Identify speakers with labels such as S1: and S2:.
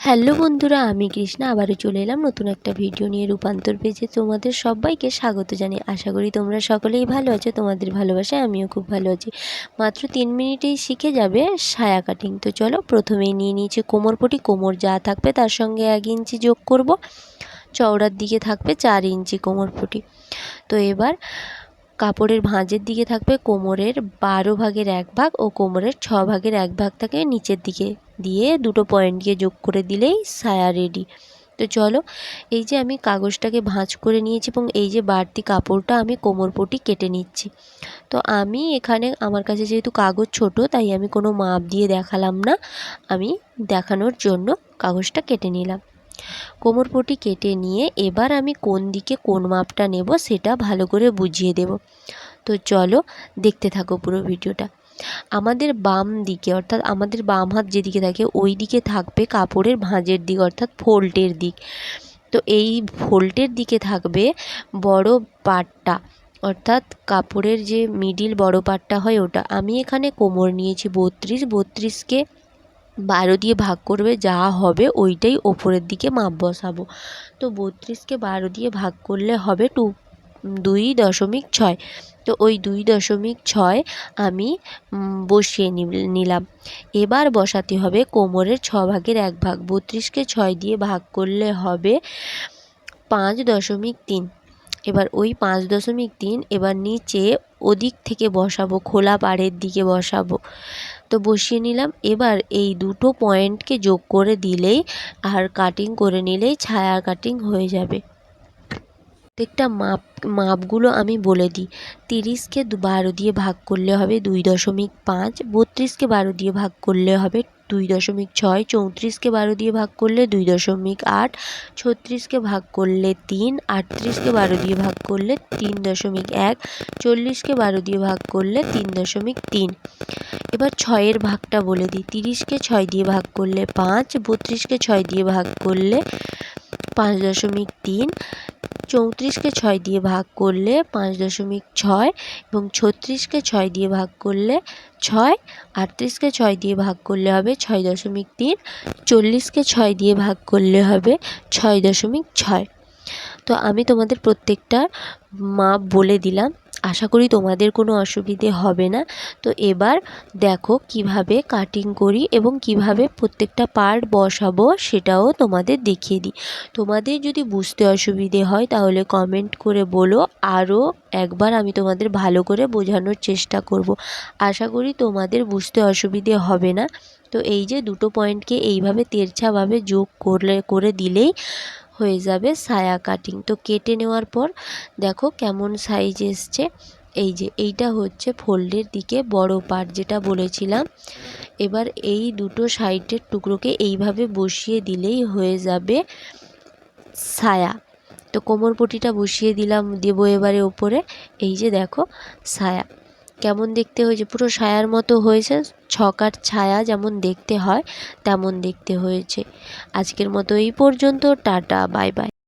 S1: Hello বন্ধুরা, আমি কৃষ্ণা। আবারও চলে এলাম নতুন একটা ভিডিও নিয়ে রূপান্তর পেজে। তোমাদের সবাইকে স্বাগত জানাই আশা করি তোমরা সকলেই ভালো আছো। তোমাদের ভালোবাসায় আমিও খুব ভালো আছি। মাত্র তিন মিনিটেই শিখে যাবে সায়া কাটিং তো চলো প্রথমেই নিয়ে নিয়েছি কোমরপটি কোমর যা থাকবে তার সঙ্গে এক ইঞ্চি যোগ করব। চওড়ার দিকে থাকবে চার ইঞ্চি কোমরপটি তো এবার কাপড়ের ভাঁজের দিকে থাকবে কোমরের বারো ভাগের এক ভাগ ও কোমরের ছ ভাগের এক ভাগ থাকে নিচের দিকে। দিয়ে দুটো পয়েন্ট দিয়ে যোগ করে দিলেই সায়া রেডি তো চলো, এই যে আমি কাগজটাকে ভাঁজ করে নিয়েছি এবং এই যে বাড়তি কাপড়টা আমি কোমরপটি কেটে নিচ্ছি। তো আমি এখানে, আমার কাছে যেহেতু কাগজ ছোট, তাই আমি কোনো মাপ দিয়ে দেখালাম না। আমি দেখানোর জন্য কাগজটা কেটে নিলাম। কোমরপটি কেটে নিয়ে এবার আমি কোন দিকে কোন মাপটা নেব সেটা ভালো করে বুঝিয়ে দেব। তো চলো, দেখতে থাকো পুরো ভিডিওটা আমাদের বাম দিকে, অর্থাৎ আমাদের বাম হাত যেদিকে থাকে ওই দিকে থাকবে কাপড়ের ভাঁজের দিক, অর্থাৎ ফোল্টের দিক। তো এই ফোল্টের দিকে থাকবে বড় পাটটা, অর্থাৎ কাপড়ের যে মিডিল বড় পাটটা হয় ওটা। আমি এখানে কোমর নিয়েছি বত্রিশ, বত্রিশকে বারো দিয়ে ভাগ করবে, যা হবে ওইটাই ওপরের দিকে মাপ বসাবো। তো বত্রিশকে বারো দিয়ে ভাগ করলে হবে টু দুই দশমিক ছয়। তো ওই দুই দশমিক ছয় আমি বসিয়ে নিলাম। এবার বসাতে হবে কোমরের ছ ভাগের এক ভাগ। বত্রিশকে ছয় দিয়ে ভাগ করলে হবে পাঁচ দশমিক তিন। এবার ওই পাঁচ দশমিক তিন এবার নিচে ওদিক থেকে বসাবো, খোলা পাড়ের দিকে বসাবো। তো বসিয়ে নিলাম। এবার এই দুটো পয়েন্টকে যোগ করে দিলেই আর কাটিং করে নিলেই ছায়া কাটিং হয়ে যাবে। প্রত্যেকটা মাপ, মাপগুলো আমি বলে দিই। তিরিশকে বারো দিয়ে ভাগ করলে হবে দুই দশমিক পাঁচ বত্রিশকে বারো দিয়ে ভাগ করলে হবে দুই দশমিক ছয় চৌত্রিশকে বারো দিয়ে ভাগ করলে দুই দশমিক আট ছত্রিশকে ভাগ করলে তিন আটত্রিশকে বারো দিয়ে ভাগ করলে তিন দশমিক এক চল্লিশকে বারো দিয়ে ভাগ করলে তিন দশমিক তিন। এবার ছয়ের ভাগটা বলে দিই। তিরিশকে ছয় দিয়ে ভাগ করলে পাঁচ বত্রিশকে ছয় দিয়ে ভাগ করলে পাঁচ দশমিক তিন, চৌত্রিশকে ছয় দিয়ে ভাগ করলে পাঁচ দশমিক ছয় এবং ছত্রিশকে ছয় দিয়ে ভাগ করলে ছয়, আটত্রিশকে ছয় দিয়ে ভাগ করলে হবে ছয় দশমিক তিন, চল্লিশকে ছয় দিয়ে ভাগ করলে হবে ছয় দশমিক ছয়। তো আমি তোমাদের প্রত্যেকটা মাপ বলে দিলাম। আশা করি তোমাদের কোনো অসুবিধে হবে না। তো এবার দেখো কীভাবে কাটিং করি এবং কীভাবে প্রত্যেকটা পার্ট বসাবো সেটাও তোমাদের দেখিয়ে দিই। তোমাদের যদি বুঝতে অসুবিধে হয় তাহলে কমেন্ট করে বলো। আরও একবার আমি তোমাদের ভালো করে বোঝানোর চেষ্টা করব। আশা করি তোমাদের বুঝতে অসুবিধে হবে না। তো এই যে দুটো পয়েন্টকে এইভাবে তেরছাভাবে যোগ করলে, করে দিলেই হয়ে যাবে সায়া কাটিং তো কেটে নেওয়ার পর দেখো কেমন সাইজ এসছে। এই যে এইটা হচ্ছে ফোল্ডের দিকে বড় পার্ট যেটা বলেছিলাম। এবার এই দুটো সাইডের টুকরোকে এইভাবে বসিয়ে দিলেই হয়ে যাবে ছায়া তো কোমর পটিটা বসিয়ে দিলাম, দেবো এবারে ওপরে। এই যে দেখো ছায়া কেমন দেখতে হয়েছে? পুরো ছায়ার মতো হয়েছে। ছকার ছায়া যেমন দেখতে হয়, তেমন দেখতে হয়েছে। আজকের মতো এই পর্যন্ত। Tata, bye bye.